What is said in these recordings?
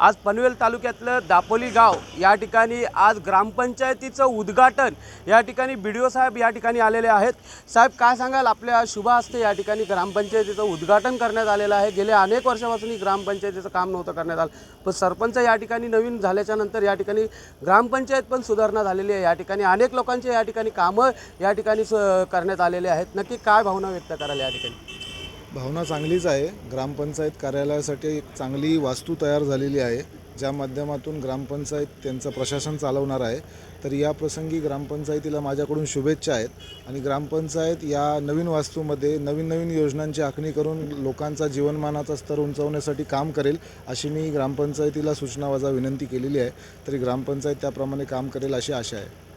आज पनवेल तालुक्यातलं दापोली गाव या ठिकाणी आज ग्रामपंचायतीचं उद्घाटन या ठिकाणी बी डी ओ साहेब या ठिकाणी आलेले आहेत. साहेब काय सांगाल? आपल्या शुभ हस्ते या ठिकाणी ग्रामपंचायतीचं उद्घाटन करण्यात आलेलं आहे. गेल्या अनेक वर्षापासून ही ग्रामपंचायतीचं काम नव्हतं करण्यात आलं. पण सरपंच या ठिकाणी नवीन झाल्याच्यानंतर या ठिकाणी ग्रामपंचायत पण सुधारणा झालेली आहे. या ठिकाणी अनेक लोकांचे या ठिकाणी कामं या ठिकाणी स- करण्यात आलेले आहेत. नक्की काय भावना व्यक्त कराल या ठिकाणी? भावना चांगलीच आहे. ग्रामपंचायत कार्यालयासाठी एक चांगली वास्तू तयार झालेली आहे ज्या माध्यमातून ग्रामपंचायत त्यांचं प्रशासन चालवणार आहे. तर या प्रसंगी ग्रामपंचायतीला माझ्याकडून शुभेच्छा आहेत आणि ग्रामपंचायत या नवीन वास्तूमध्ये नवीन नवीन योजनांची आखणी करून लोकांचा जीवनमानाचा स्तर उंचावण्यासाठी काम करेल अशी मी ग्रामपंचायतीला सूचना वजा विनंती केलेली आहे. तरी ग्रामपंचायत त्याप्रमाणे काम करेल अशी आशा आहे.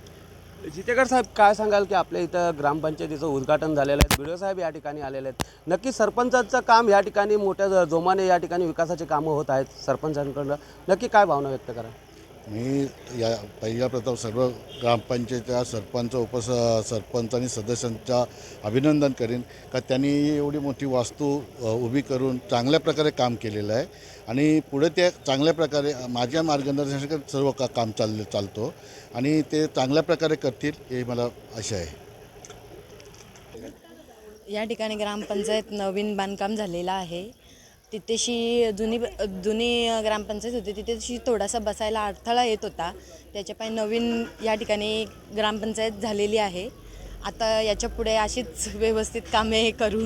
जितेकर साहेब काय सांगाल की आपल्या इथं ग्रामपंचायतीचं उद्घाटन झालेलं आहे? बी साहेब या ठिकाणी आलेले आहेत. नक्की सरपंचाचं काम या ठिकाणी मोठ्या ज- जोमाने या ठिकाणी विकासाची कामं होत आहेत सरपंचांकडनं. नक्की काय भावना व्यक्त करा मी या पहिल्या प्रथम सर्व ग्रामपंचायतीच्या सरपंच उपस सरपंच आणि सदस्यांचा अभिनंदन करेन का त्यांनी एवढी मोठी वास्तू उभी करून चांगल्या प्रकारे काम केलेलं आहे. आणि पुढे ते चांगल्या प्रकारे माझ्या मार्गदर्शनाकडे सर्व का काम चाल चालतो आणि ते चांगल्या प्रकारे करतील हे मला आशा आहे. या ठिकाणी ग्रामपंचायत नवीन बांधकाम झालेलं आहे. तिथेशी जुनी जुनी ग्रामपंचायत होती. तिथेशी थोडासा बसायला अडथळा येत होता. त्याच्यापाय नवीन या ठिकाणी ग्रामपंचायत झालेली आहे. आता याच्यापुढे अशीच व्यवस्थित कामे करू.